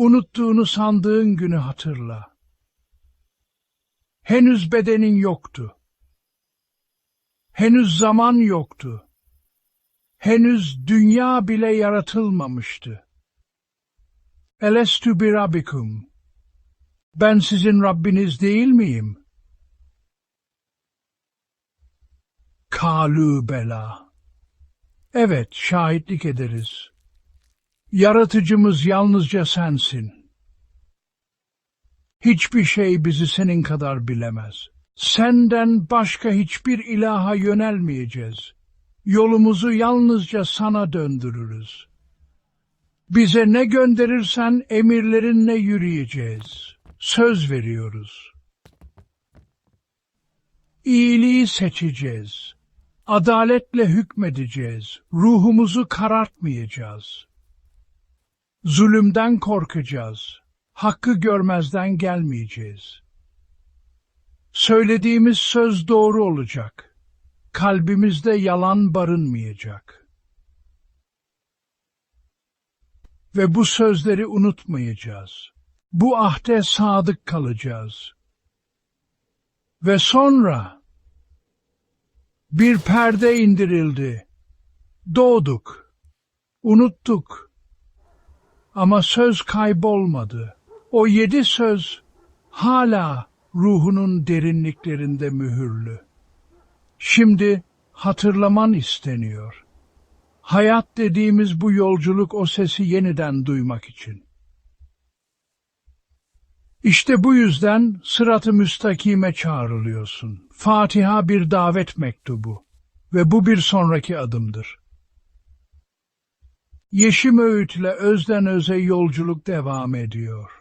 Unuttuğunu sandığın günü hatırla. Henüz bedenin yoktu. Henüz zaman yoktu. Henüz dünya bile yaratılmamıştı. Elestü bir rabbikum. Ben sizin Rabbiniz değil miyim? Kalu bela. Evet, şahitlik ederiz. Yaratıcımız yalnızca sensin. Hiçbir şey bizi senin kadar bilemez. Senden başka hiçbir ilaha yönelmeyeceğiz. Yolumuzu yalnızca sana döndürürüz. Bize ne gönderirsen emirlerinle yürüyeceğiz. Söz veriyoruz. İyiliği seçeceğiz. Adaletle hükmedeceğiz. Ruhumuzu karartmayacağız. Zulümden korkacağız. Hakkı görmezden gelmeyeceğiz. Söylediğimiz söz doğru olacak. Kalbimizde yalan barınmayacak. Ve bu sözleri unutmayacağız. Bu ahde sadık kalacağız. Ve sonra bir perde indirildi. Doğduk. Unuttuk. Ama söz kaybolmadı. O yedi söz hala ruhunun derinliklerinde mühürlü. Şimdi hatırlaman isteniyor. Hayat dediğimiz bu yolculuk o sesi yeniden duymak için. İşte bu yüzden sırat-ı müstakime çağrılıyorsun. Fatiha bir davet mektubu ve bu bir sonraki adımdır. Yeşim öğütle özden öze yolculuk devam ediyor.